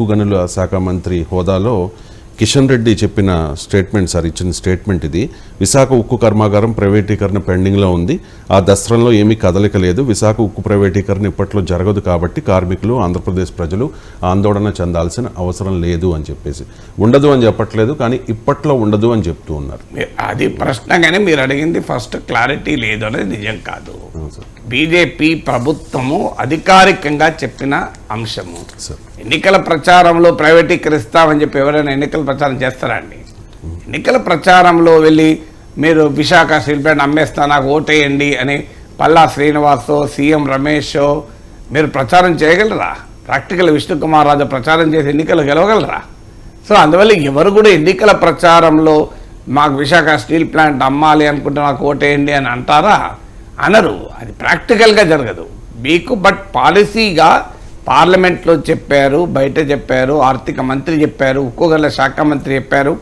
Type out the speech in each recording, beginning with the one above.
బొగ్గు గనుల శాఖ మంత్రి హోదాలో కిషన్ రెడ్డి చెప్పిన స్టేట్మెంట్ సార్ ఇచ్చిన స్టేట్మెంట్ ఇది. విశాఖ ఉక్కు కర్మాగారం ప్రైవేటీకరణ పెండింగ్లో ఉంది. ఆ దస్త్రంలో ఏమీ కదలిక లేదు. విశాఖ ఉక్కు ప్రైవేటీకరణ ఇప్పట్లో జరగదు కాబట్టి కార్మికులు ఆంధ్రప్రదేశ్ ప్రజలు ఆందోళన చెందాల్సిన అవసరం లేదు అని చెప్పేసి. ఉండదు అని చెప్పట్లేదు కానీ ఇప్పట్లో ఉండదు అని చెప్తూ ఉన్నారు. అది ప్రశ్న కానీ మీరు అడిగింది ఫస్ట్ క్లారిటీ లేదు అనేది నిజం కాదు. బీజేపీ ప్రభుత్వము అధికారికంగా చెప్పిన అంశము. సార్. ఎన్నికల ప్రచారంలో ప్రైవేటీకరిస్తామని చెప్పి ఎవరైనా ఎన్నికల ప్రచారం చేస్తారా అండి? ఎన్నికల ప్రచారంలో వెళ్ళి మీరు విశాఖ స్టీల్ ప్లాంట్ అమ్మేస్తా నాకు ఓటేయండి అని పల్లా శ్రీనివాసో సీఎం రమేష్ మీరు ప్రచారం చేయగలరా? ప్రాక్టికల్ విష్ణుకుమార్ రాజు ప్రచారం చేసి ఎన్నికలు గెలవగలరా? సో అందువల్ల ఎవరు కూడా ఎన్నికల ప్రచారంలో మాకు విశాఖ స్టీల్ ప్లాంట్ అమ్మాలి అనుకుంటే నాకు ఓటేయండి అని అంటారా? అనరు. అది ప్రాక్టికల్గా జరగదు. మీకు బట్ పాలసీగా పార్లమెంట్లో చెప్పారు బయట చెప్పారు ఆర్థిక మంత్రి చెప్పారు ఉక్కుగల శాఖ మంత్రి చెప్పారు.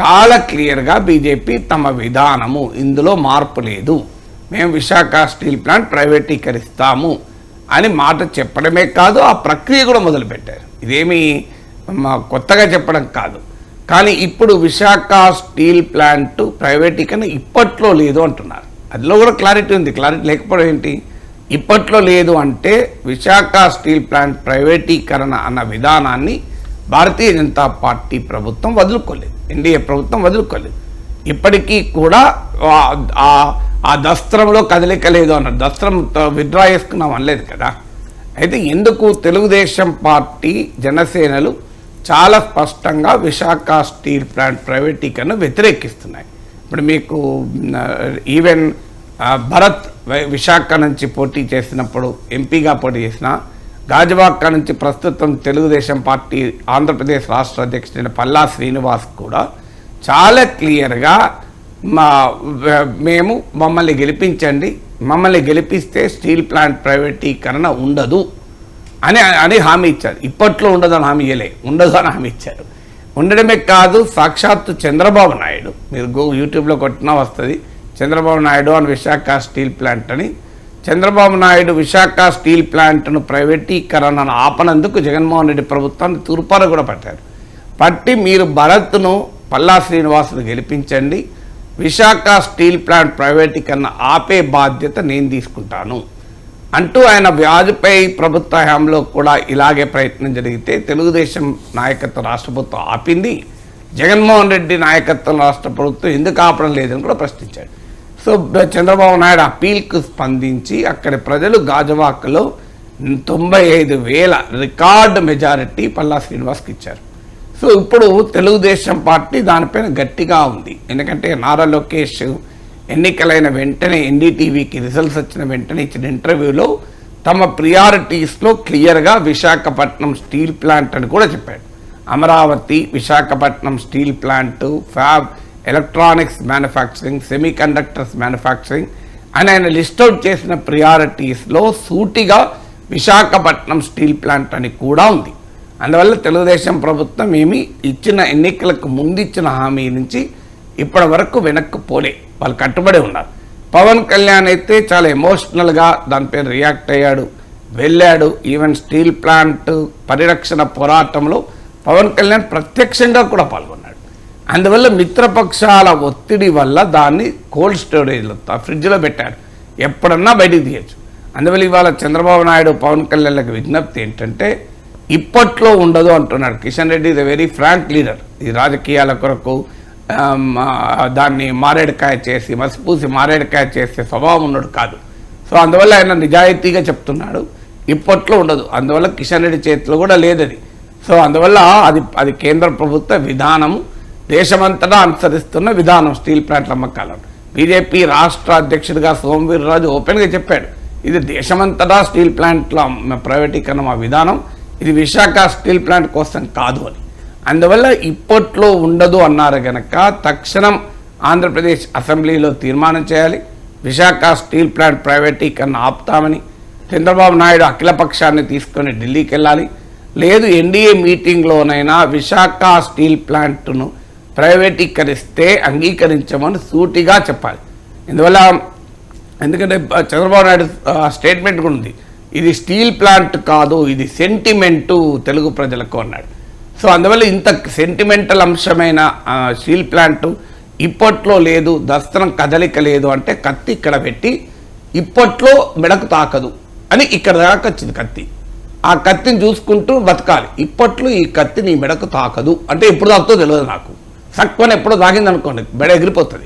చాలా క్లియర్గా బీజేపీ తమ విధానము. ఇందులో మార్పు లేదు. మేము విశాఖ స్టీల్ ప్లాంట్ ప్రైవేటీకరిస్తాము అని మాట చెప్పడమే కాదు ఆ ప్రక్రియ కూడా మొదలుపెట్టారు. ఇదేమి మా కొత్తగా చెప్పడం కాదు. కానీ ఇప్పుడు విశాఖ స్టీల్ ప్లాంట్ ప్రైవేటీకరణ ఇప్పట్లో లేదు అంటున్నారు. అందులో కూడా క్లారిటీ ఉంది. క్లారిటీ లేకపోవడం ఏంటి? ఇప్పట్లో లేదు అంటే విశాఖ స్టీల్ ప్లాంట్ ప్రైవేటీకరణ అన్న విధానాన్ని భారతీయ జనతా పార్టీ ప్రభుత్వం వదులుకోలేదు. ఎన్డీఏ ప్రభుత్వం వదులుకోలేదు. ఇప్పటికీ కూడా ఆ- దస్త్రంలో కదలిక లేదు అన్నారు దస్త్రం విత్డ్రా చేసుకున్నాం అనలేదు కదా. అయితే ఎందుకు తెలుగుదేశం పార్టీ జనసేనలు చాలా స్పష్టంగా విశాఖ స్టీల్ ప్లాంట్ ప్రైవేటీకరణ వ్యతిరేకిస్తున్నాయి? ఇప్పుడు మీకు ఈవెన్ భరత్ విశాఖ నుంచి పోటీ చేసినప్పుడు ఎంపీగా పోటీ చేసిన గాజువాక నుంచి ప్రస్తుతం తెలుగుదేశం పార్టీ ఆంధ్రప్రదేశ్ రాష్ట్ర అధ్యక్షుడైన పల్లా శ్రీనివాస్ కూడా చాలా క్లియర్గా మా మేము మమ్మల్ని గెలిపించండి మమ్మల్ని గెలిపిస్తే స్టీల్ ప్లాంట్ ప్రైవేటీకరణ ఉండదు అని అని హామీ ఇచ్చారు. ఇప్పట్లో ఉండదని హామీ ఇవ్వలే ఉండదు అని హామీ ఇచ్చారు. ఉండడమే కాదు సాక్షాత్తు చంద్రబాబు నాయుడు మీరు గో యూట్యూబ్లో కొట్టినా వస్తుంది చంద్రబాబు నాయుడు అని విశాఖ స్టీల్ ప్లాంట్ అని. చంద్రబాబు నాయుడు విశాఖ స్టీల్ ప్లాంట్ను ప్రైవేటీకరణను ఆపనందుకు జగన్మోహన్ రెడ్డి ప్రభుత్వాన్ని తూర్పార కూడా పట్టారు. పట్టి మీరు భరత్ను పల్లా శ్రీనివాసును గెలిపించండి. విశాఖ స్టీల్ ప్లాంట్ ప్రైవేటీకరణ ఆపే బాధ్యత నేను తీసుకుంటాను. అంటూ ఆయన వాజ్పేయి ప్రభుత్వ హయాంలో కూడా ఇలాగే ప్రయత్నం జరిగితే తెలుగుదేశం నాయకత్వం రాష్ట్ర ప్రభుత్వం ఆపింది. జగన్మోహన్ రెడ్డి నాయకత్వం రాష్ట్ర ప్రభుత్వం ఎందుకు ఆపడం లేదని కూడా ప్రశ్నించాడు. సో చంద్రబాబు నాయుడు అప్పీల్కు స్పందించి అక్కడి ప్రజలు గాజువాకలో తొంభై ఐదు వేల రికార్డ్ మెజారిటీ పల్లా శ్రీనివాస్కి ఇచ్చారు. సో ఇప్పుడు తెలుగుదేశం పార్టీ దానిపైన గట్టిగా ఉంది. ఎందుకంటే నారా లోకేష్ ఎన్నికలైన వెంటనే ఎన్డీటీవీకి రిజల్ట్స్ వచ్చిన వెంటనే ఇచ్చిన ఇంటర్వ్యూలో తమ ప్రియారిటీస్లో క్లియర్గా విశాఖపట్నం స్టీల్ ప్లాంట్ అని కూడా చెప్పాడు. Amaravati Visakhapatnam steel plant fab electronics manufacturing semiconductors manufacturing అని ఆయన లిస్ట్ అవుట్ చేసిన ప్రియారిటీస్లో సూటిగా విశాఖపట్నం స్టీల్ ప్లాంట్ అని కూడా ఉంది. అందువల్ల తెలుగుదేశం ప్రభుత్వం ఏమి ఇచ్చిన ఎన్నికలకు ముందు ఇచ్చిన హామీ నుంచి ఇప్పటి వరకు వెనక్కు పోలే. వాళ్ళు కట్టుబడి ఉన్నారు. పవన్ కళ్యాణ్ అయితే చాలా ఎమోషనల్గా దానిపైన రియాక్ట్ అయ్యాడు. వెళ్ళాడు. ఈవెన్ స్టీల్ ప్లాంట్ పరిరక్షణ పోరాటంలో పవన్ కళ్యాణ్ ప్రత్యక్షంగా కూడా పాల్గొన్నాడు. అందువల్ల మిత్రపక్షాల ఒత్తిడి వల్ల దాన్ని కోల్డ్ స్టోరేజ్లో ఫ్రిడ్జ్లో పెట్టారు. ఎప్పుడన్నా బయటికి తీయచ్చు. అందువల్ల ఇవాళ చంద్రబాబు నాయుడు పవన్ కళ్యాణ్లకు విజ్ఞప్తి ఏంటంటే ఇప్పట్లో ఉండదు అంటున్నాడు Kishan Reddy is a very frank leader. ఈ రాజకీయాల కొరకు దాన్ని మారేడుకాయ చేసి మసిపూసి మారేడుకాయ చేసే స్వభావం ఉన్నాడు కాదు. సో అందువల్ల ఆయన నిజాయితీగా చెప్తున్నాడు. ఇప్పట్లో ఉండదు. అందువల్ల కిషన్ రెడ్డి చేతిలో కూడా లేదది. సో అందువల్ల అది అది కేంద్ర ప్రభుత్వ విధానము. దేశమంతటా అనుసరిస్తున్న విధానం స్టీల్ ప్లాంట్ల అమ్మకాలను. బీజేపీ రాష్ట్ర అధ్యక్షుడిగా సోమవీర్రాజు ఓపెన్గా చెప్పాడు. ఇది దేశమంతటా స్టీల్ ప్లాంట్ల ప్రైవేటీకరణ మా విధానం. ఇది విశాఖ స్టీల్ ప్లాంట్ కోసం కాదు అని. అందువల్ల ఇప్పట్లో ఉండదు అన్నారు గనక తక్షణం ఆంధ్రప్రదేశ్ అసెంబ్లీలో తీర్మానం చేయాలి. విశాఖ స్టీల్ ప్లాంట్ ప్రైవేటీకరణ ఆపుతామని. చంద్రబాబు నాయుడు అఖిలపక్షాన్ని తీసుకొని ఢిల్లీకి వెళ్ళాలి లేదు ఎన్డీఏ మీటింగ్లోనైనా విశాఖ స్టీల్ ప్లాంట్ను ప్రైవేటీకరిస్తే అంగీకరించమని సూటిగా చెప్పాలి. ఇందువల్ల ఎందుకంటే చంద్రబాబు నాయుడు స్టేట్మెంట్ కూడా ఉంది. ఇది స్టీల్ ప్లాంట్ కాదు ఇది సెంటిమెంటు తెలుగు ప్రజలకు అన్నాడు. సో అందువల్ల ఇంత సెంటిమెంటల్ అంశమైన స్టీల్ ప్లాంట్ ఇప్పట్లో లేదు దర్శనం కదలిక లేదు అంటే కత్తి ఇక్కడ పెట్టి ఇప్పట్లో మెడకు తాకదు అని ఇక్కడ దాకా వచ్చింది కత్తి. ఆ కత్తిని చూసుకుంటూ బతకాలి. ఇప్పట్లో ఈ కత్తి నీ మెడకు తాకదు అంటే ఎప్పుడు తాకుతో తెలియదు నాకు. సక్కువని ఎప్పుడో తాగింది అనుకోండి ఎగిరిపోతుంది.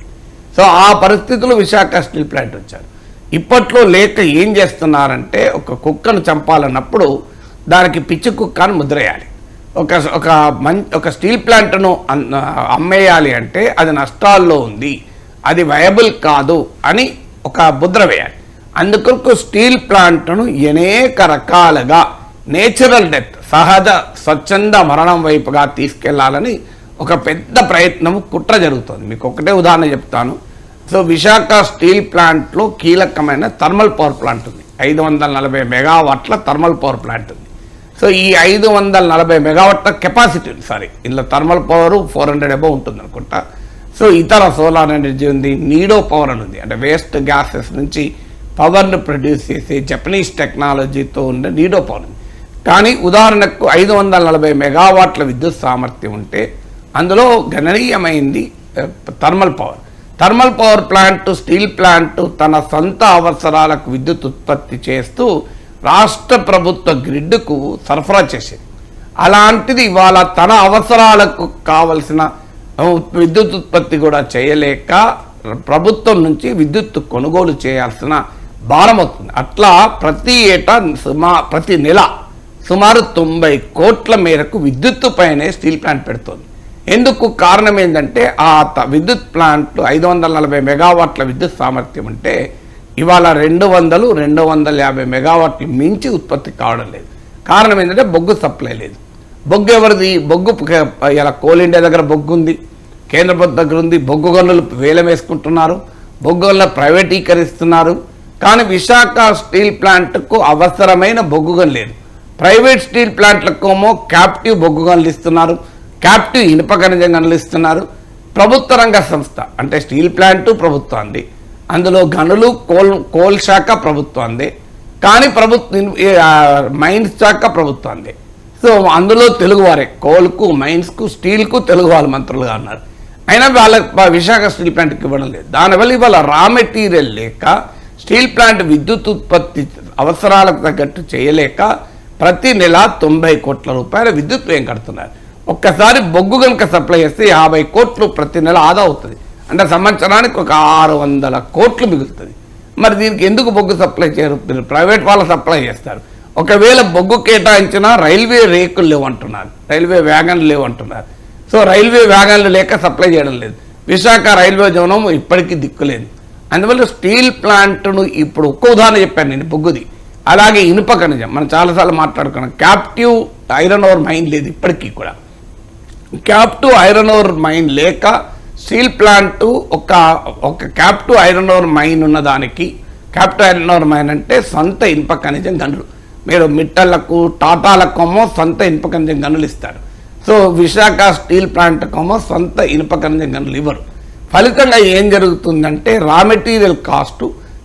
సో ఆ పరిస్థితుల్లో విశాఖ స్టీల్ ప్లాంట్ వచ్చారు. ఇప్పట్లో లేక ఏం చేస్తున్నారంటే ఒక కుక్కను చంపాలన్నప్పుడు దానికి పిచ్చి కుక్క అని ముద్రేయాలి. ఒక ఒక మం ఒక స్టీల్ ప్లాంట్ను అన్- అమ్మేయాలి అంటే అది నష్టాల్లో ఉంది అది వయబుల్ కాదు అని ఒక ముద్ర వేయాలి. అందుకొరకు స్టీల్ ప్లాంట్ను అనేక రకాలుగా నేచురల్ డెత్ సహజ స్వచ్ఛంద మరణం వైపుగా తీసుకెళ్ళాలని ఒక పెద్ద ప్రయత్నం కుట్ర జరుగుతుంది. మీకు ఒకటే ఉదాహరణ చెప్తాను. సో విశాఖ స్టీల్ ప్లాంట్లో కీలకమైన థర్మల్ పవర్ ప్లాంట్ ఉంది. ఐదు వందల నలభై మెగావాట్ల థర్మల్ పవర్ ప్లాంట్ ఉంది. సో ఈ ఐదు వందల నలభై మెగావాట్ల కెపాసిటీ ఉంది. సారీ ఇందులో thermal power four hundred above ఉంటుంది అనుకుంటా. సో ఇతర సోలార్ ఎనర్జీ ఉంది నీడో పవర్ అని ఉంది. అంటే వేస్ట్ గ్యాసెస్ నుంచి పవర్ను ప్రొడ్యూస్ చేసే జపనీస్ టెక్నాలజీతో ఉండే నీడో పవర్ ఉంది. కానీ ఉదాహరణకు ఐదు వందల నలభై మెగావాట్ల విద్యుత్ సామర్థ్యం ఉంటే అందులో గణనీయమైంది thermal power. Thermal power plant steel plant తన సొంత అవసరాలకు విద్యుత్ ఉత్పత్తి చేస్తూ రాష్ట్ర ప్రభుత్వ గ్రిడ్కు సరఫరా చేసేది. అలాంటిది ఇవాళ తన అవసరాలకు కావలసిన విద్యుత్ ఉత్పత్తి కూడా చేయలేక ప్రభుత్వం నుంచి విద్యుత్ కొనుగోలు చేయాల్సిన భారం అవుతుంది అట్లా ప్రతి ఏటా సుమా ప్రతి నెల సుమారు తొంభై కోట్ల మేరకు విద్యుత్తు పైనే స్టీల్ ప్లాంట్ పెడుతోంది. ఎందుకు కారణం ఏంటంటే ఆ విద్యుత్ ప్లాంట్లు ఐదు వందల నలభై మెగావాట్ల విద్యుత్ సామర్థ్యం ఉంటే ఇవాళ రెండు వందలు రెండు వందల యాభై మెగావాట్లు మించి ఉత్పత్తి కావడం లేదు. కారణం ఏంటంటే బొగ్గు సప్లై లేదు. బొగ్గు ఎవరిది? బొగ్గు ఇలా కోల్ ఇండియా దగ్గర బొగ్గు ఉంది. కేంద్ర దగ్గర ఉంది. బొగ్గు గనులు వేలం వేసుకుంటున్నారు. బొగ్గు గనుల ప్రైవేటీకరిస్తున్నారు. కానీ విశాఖ స్టీల్ ప్లాంట్కు అవసరమైన బొగ్గు గనులు లేదు. ప్రైవేట్ స్టీల్ ప్లాంట్లకేమో క్యాప్టివ్ బొగ్గు గనులు ఇస్తున్నారు. క్యాప్టివ్ ఇనుప ఖనిజం గనులు ప్రభుత్వ రంగ సంస్థ అంటే స్టీల్ ప్లాంట్ ప్రభుత్వాన్ని అందులో గనులు కోల్ కోల్ శాఖ ప్రభుత్వాన్ని కానీ ప్రభుత్వ మైన్స్ శాఖ ప్రభుత్వాన్ని సో అందులో తెలుగువారే కోల్కు మైన్స్కు స్టీల్కు తెలుగు వాళ్ళ మంత్రులుగా ఉన్నారు. అయినా వాళ్ళ విశాఖ స్టీల్ ప్లాంట్కి ఇవ్వడం లేదు. దానివల్ల ఇవాళ రా మెటీరియల్ లేక స్టీల్ ప్లాంట్ విద్యుత్ ఉత్పత్తి అవసరాలకు తగ్గట్టు చేయలేక ప్రతి నెల తొంభై కోట్ల రూపాయల విద్యుత్ వ్యయం కడుతున్నారు. ఒక్కసారి బొగ్గు కనుక సప్లై చేస్తే యాభై కోట్లు ప్రతి నెల ఆదా అవుతుంది. అంటే సంవత్సరానికి ఒక ఆరు వందల కోట్లు మిగులుతుంది. మరి దీనికి ఎందుకు బొగ్గు సప్లై చేయరు? మీరు ప్రైవేట్ వాళ్ళు సప్లై చేస్తారు. ఒకవేళ బొగ్గు కేటాయించినా రైల్వే రేకులు లేవంటున్నారు రైల్వే వ్యాగన్లు లేవంటున్నారు సో రైల్వే వ్యాగన్లు లేక సప్లై చేయడం లేదు. విశాఖ రైల్వే జోనం ఇప్పటికీ దిక్కులేదు అందువల్ల స్టీల్ ప్లాంట్ను ఇప్పుడు ఒక్క ఉదాహరణ చెప్పాను నేను బొగ్గుది. అలాగే ఇనుప ఖనిజం. మనం చాలాసార్లు మాట్లాడుకున్నాం. క్యాప్టివ్ ఐరన్ ఓవర్ మైన్ లేదు ఇప్పటికీ కూడా. Captive iron ore mine లేక స్టీల్ ప్లాంట్ ఒక ఒక captive iron ore mine ఉన్నదానికి captive iron ore mine అంటే సొంత ఇనుప ఖనిజం గనులు. మీరు మిట్టలకు టాటాలకేమో సొంత ఇనుప ఖనిజం గనులు ఇస్తారు. సో విశాఖ స్టీల్ ప్లాంట్కేమో సొంత ఇనుప ఖనిజం గనులు ఇవ్వరు. ఫలితంగా ఏం జరుగుతుందంటే raw material cost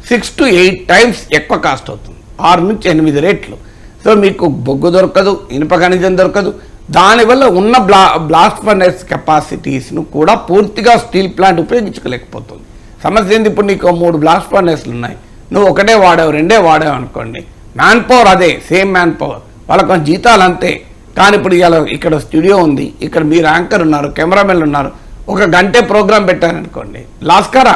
six to eight times ఎక్కువ కాస్ట్ అవుతుంది. ఆరు నుంచి ఎనిమిది రేట్లు. సో మీకు బొగ్గు దొరకదు ఇనుప ఖనిజం దొరకదు దానివల్ల ఉన్న బ్లా బ్లాస్ట్ ఫర్నెస్ కెపాసిటీస్ను కూడా పూర్తిగా స్టీల్ ప్లాంట్ ఉపయోగించుకోలేకపోతుంది. సమస్య ఏంది? ఇప్పుడు నీకు మూడు బ్లాస్ట్ ఫర్నెస్లు ఉన్నాయి. నువ్వు ఒకటే వాడావు రెండే వాడావు అనుకోండి. మ్యాన్ పవర్ అదే సేమ్ మ్యాన్ పవర్ వాళ్ళకు జీతాలు అంతే. కానీ ఇప్పుడు ఇలా ఇక్కడ స్టూడియో ఉంది. ఇక్కడ మీరు యాంకర్ ఉన్నారు కెమెరామెన్లు ఉన్నారు. ఒక గంటే ప్రోగ్రామ్ పెట్టారనుకోండి. లాస్కారా?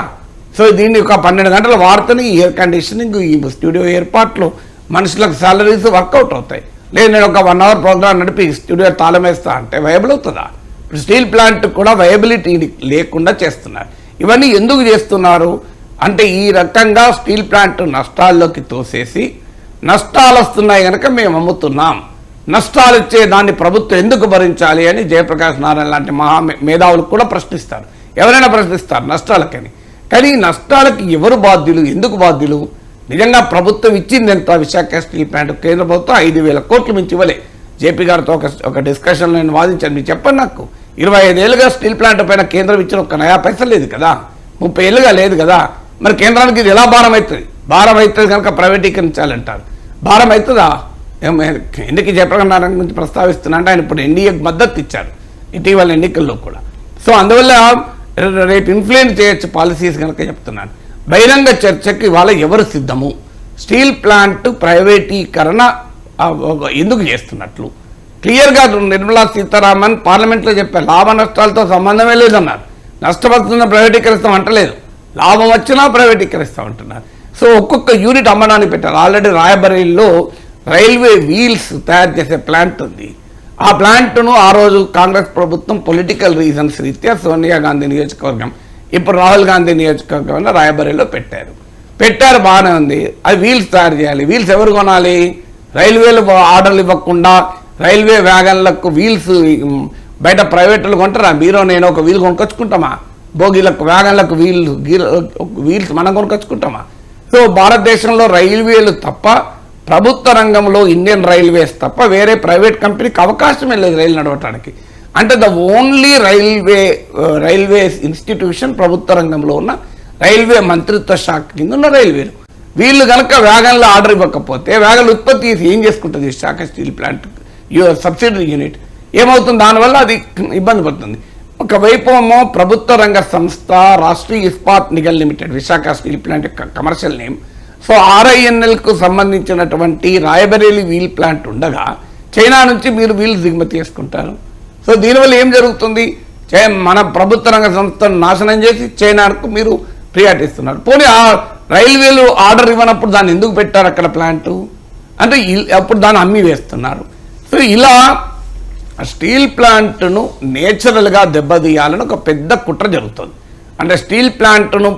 సో దీన్ని ఒక పన్నెండు గంటలు వార్తని ఎయిర్ కండిషనింగ్ ఈ స్టూడియో ఏర్పాట్లు మనుషులకు సాలరీస్ వర్కౌట్ అవుతాయి. లేదు నేను ఒక వన్ అవర్ ప్రోగ్రామ్ నడిపి స్టూడియో తాళం వేస్తా అంటే వయబుల్ అవుతుందా? ఇప్పుడు స్టీల్ ప్లాంట్ కూడా వయబిలిటీ లేకుండా చేస్తున్నారు. ఇవన్నీ ఎందుకు చేస్తున్నారు? అంటే ఈ రకంగా స్టీల్ ప్లాంట్ నష్టాల్లోకి తోసేసి నష్టాలు వస్తున్నాయి కనుక మేము అమ్ముతున్నాం. నష్టాలు ఇచ్చే దాన్ని ప్రభుత్వం ఎందుకు భరించాలి అని జయప్రకాష్ నారాయణ లాంటి మహా మేధావులు కూడా ప్రశ్నిస్తారు. ఎవరైనా ప్రశ్నిస్తారు నష్టాలకని. కానీ నష్టాలకి ఎవరు బాధ్యులు? ఎందుకు బాధ్యులు? నిజంగా ప్రభుత్వం ఇచ్చింది ఎంత? విశాఖ స్టీల్ ప్లాంట్ కేంద్ర ప్రభుత్వం ఐదు వేల కోట్లు మించి ఇవ్వలే. జేపీ గారితో ఒక ఒక డిస్కషన్ నేను వాదించాను. మీరు చెప్పండి నాకు. ఇరవై ఐదేళ్ళుగా స్టీల్ ప్లాంట్ పైన కేంద్రం ఇచ్చిన ఒక నయా పైసలు లేదు కదా? ముప్పై ఏళ్ళుగా లేదు కదా? మరి కేంద్రానికి ఇది ఎలా భారం అవుతుంది? భారం అవుతుంది కనుక ప్రైవేటీకరించాలంటారు. భారం అవుతుందా? ఎందుకు జయప్రకాశ్ గురించి ప్రస్తావిస్తున్నా అంటే ఆయన ఇప్పుడు ఎన్డీఏకి మద్దతు ఇచ్చారు. ఇటీవల ఎన్నికల్లో కూడా. సో అందువల్ల రేపు ఇన్ఫ్లుయెన్స్ చేయొచ్చు పాలసీస్ కనుక చెప్తున్నాను. బహిరంగ చర్చకి ఇవాళ ఎవరు సిద్ధము? స్టీల్ ప్లాంట్ ప్రైవేటీకరణ ఎందుకు చేస్తున్నట్లు? క్లియర్గా నిర్మలా సీతారామన్ పార్లమెంట్లో చెప్పారు లాభ నష్టాలతో సంబంధమే లేదన్నారు. నష్టపడుతున్న ప్రైవేటీకరిస్తాం అంటలేదు. లాభం వచ్చినా ప్రైవేటీకరిస్తాం అంటున్నారు. సో ఒక్కొక్క యూనిట్ అమ్మడానికి పెట్టారు. ఆల్రెడీ రాయబరేలీలో రైల్వే వీల్స్ తయారు చేసే ప్లాంట్ ఉంది. ఆ ప్లాంట్ను ఆ రోజు కాంగ్రెస్ ప్రభుత్వం పొలిటికల్ రీజన్స్ రీత్యా సోనియా గాంధీ నియోజకవర్గం ఇప్పుడు రాహుల్ గాంధీ నియోజకవర్గంలో రాయబరిలో పెట్టారు. పెట్టారు బాగానే ఉంది. అది వీల్స్ తయారు చేయాలి. వీల్స్ ఎవరు కొనాలి? రైల్వేలు ఆర్డర్లు ఇవ్వకుండా రైల్వే వ్యాగన్లకు వీల్స్ బయట ప్రైవేట్లు కొంటారా? మీరు నేను ఒక వీల్ కొనుక్కొచ్చుకుంటామా బోగీలకు వ్యాగన్లకు వీల్స్ వీల్స్ మనం కొనుక్కొచ్చుకుంటామా సో భారతదేశంలో రైల్వేలు తప్ప ప్రభుత్వ రంగంలో ఇండియన్ రైల్వేస్ తప్ప వేరే ప్రైవేట్ కంపెనీకి అవకాశమే లేదు రైలు నడవటానికి. అంటే the only railway railways institution ప్రభుత్వ రంగంలో ఉన్న రైల్వే మంత్రిత్వ శాఖ కింద ఉన్న రైల్వేలు వీళ్ళు కనుక వ్యాగన్లో ఆర్డర్ ఇవ్వకపోతే వ్యాగన్ ఉత్పత్తి చేసి ఏం చేసుకుంటుంది? శాఖ స్టీల్ ప్లాంట్ సబ్సిడరీ యూనిట్. ఏమవుతుంది? దానివల్ల అది ఇబ్బంది పడుతుంది. ఒకవైపు ప్రభుత్వ రంగ సంస్థ Rashtriya Ispat Nigam limited Visakha steel plant యొక్క కమర్షియల్ నేమ్. సో ఆర్ఐఎన్ఎల్కు సంబంధించినటువంటి రాయబరేలి వీల్ ప్లాంట్ ఉండగా చైనా నుంచి మీరు వీల్ దిగుమతి చేసుకుంటారు. సో దీనివల్ల ఏం జరుగుతుంది? మన ప్రభుత్వ రంగ సంస్థను నాశనం చేసి చైనాకు మీరు ప్రియారిటీ ఇస్తున్నారు పోనీ ఆ రైల్వేలు ఆర్డర్ ఇవ్వనప్పుడు దాన్ని ఎందుకు పెట్టారు అక్కడ ప్లాంటు? అంటే అప్పుడు దాన్ని అమ్మి వేస్తున్నారు. సో ఇలా స్టీల్ ప్లాంట్ను నేచురల్గా దెబ్బతీయాలని ఒక పెద్ద కుట్ర జరుగుతుంది. అంటే స్టీల్ ప్లాంట్ను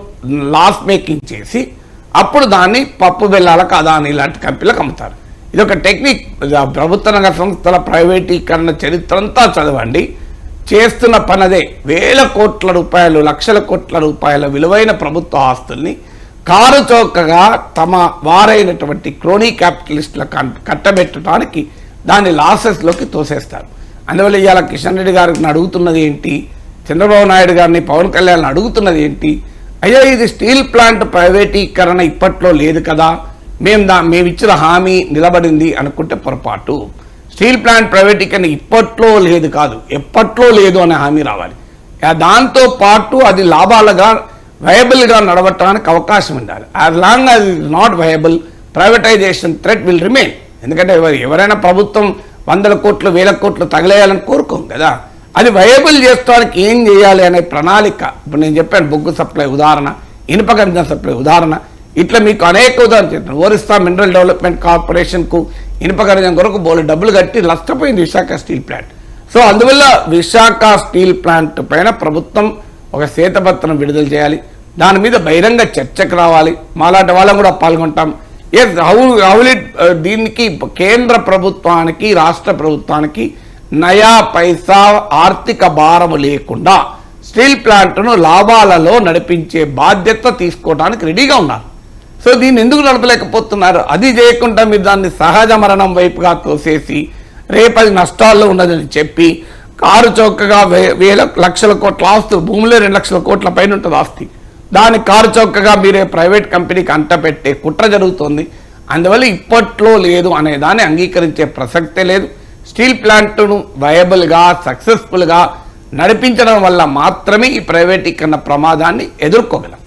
లాస్ మేకింగ్ చేసి అప్పుడు దాన్ని పప్పు బెల్లాలకు అదాని ఇలాంటి కంపెనీలకు అమ్ముతారు. ఇది ఒక టెక్నిక్ ప్రభుత్వ రంగ సంస్థల ప్రైవేటీకరణ చరిత్ర అంతా చదవండి. చేస్తున్న పనదే వేల కోట్ల రూపాయలు లక్షల కోట్ల రూపాయల విలువైన ప్రభుత్వ ఆస్తుల్ని కారు చౌకగా తమ వారైనటువంటి క్రోనీ క్యాపిటలిస్టుల కట్టబెట్టడానికి దాన్ని లాసెస్లోకి తోసేస్తారు. అందువల్ల ఇవాళ కిషన్ రెడ్డి గారిని అడుగుతున్నది ఏంటి? చంద్రబాబు నాయుడు గారిని పవన్ కళ్యాణ్ అడుగుతున్నది ఏంటి? అయ్యో ఇది స్టీల్ ప్లాంట్ ప్రైవేటీకరణ ఇప్పట్లో లేదు కదా. మేము దా మేము ఇచ్చిన హామీ నిలబడింది అనుకుంటే పొరపాటు. స్టీల్ ప్లాంట్ ప్రైవేటీకరణ ఇప్పట్లో లేదు కాదు. ఎప్పట్లో లేదు అనే హామీ రావాలి. దాంతో పాటు అది లాభాలుగా వయబుల్గా నడవటానికి అవకాశం ఉండాలి. As long as is not viable privatisation threat will remain ఎందుకంటే ఎవరైనా ప్రభుత్వం వందల కోట్లు వేల కోట్లు తగిలేయాలని కోరుకోం కదా. అది వయబుల్ చేసుకోవడానికి ఏం చేయాలి అనే ప్రణాళిక. ఇప్పుడు నేను చెప్పాను బొగ్గు సప్లై ఉదాహరణ ఇనుప ఖనిజం సప్లై ఉదాహరణ. ఇట్లా మీకు అనేక ఉదాహరణ చెప్తాను. ఓరిస్తా మినరల్ డెవలప్మెంట్ కార్పొరేషన్కు ఇనుప ఖనిజం కొరకు బోలు డబ్బులు కట్టి నష్టపోయింది విశాఖ స్టీల్ ప్లాంట్. సో అందువల్ల విశాఖ స్టీల్ ప్లాంట్ పైన ప్రభుత్వం ఒక శ్వేతపత్రం విడుదల చేయాలి. దాని మీద బహిరంగ చర్చకు రావాలి. మాలాంటి వాళ్ళం కూడా పాల్గొంటాం. ఎస్ హౌ హౌల్ దీనికి కేంద్ర ప్రభుత్వానికి రాష్ట్ర ప్రభుత్వానికి నయా పైసా ఆర్థిక భారం లేకుండా స్టీల్ ప్లాంట్ను లాభాలలో నడిపించే బాధ్యత తీసుకోవడానికి రెడీగా ఉన్నారు. సో దీన్ని ఎందుకు నడపలేకపోతున్నారు? అది చేయకుండా మీరు దాన్ని సహజ మరణం వైపుగా తోసేసి రేపది నష్టాల్లో ఉన్నదని చెప్పి కారు చౌకగా వే- వేల లక్షల కోట్ల ఆస్తు భూమిలో రెండు లక్షల కోట్ల పైన ఉంటుంది ఆస్తి. దాని కారు చౌకగా మీరే ప్రైవేట్ కంపెనీకి అంటపెట్టే కుట్ర జరుగుతోంది. అందువల్ల ఇప్పట్లో లేదు అనే దాన్ని అంగీకరించే ప్రసక్తే లేదు. స్టీల్ ప్లాంట్ను వయబుల్గా సక్సెస్ఫుల్గా నడిపించడం వల్ల మాత్రమే ఈ ప్రైవేటీకరణ ప్రమాదాన్ని ఎదుర్కోగలం.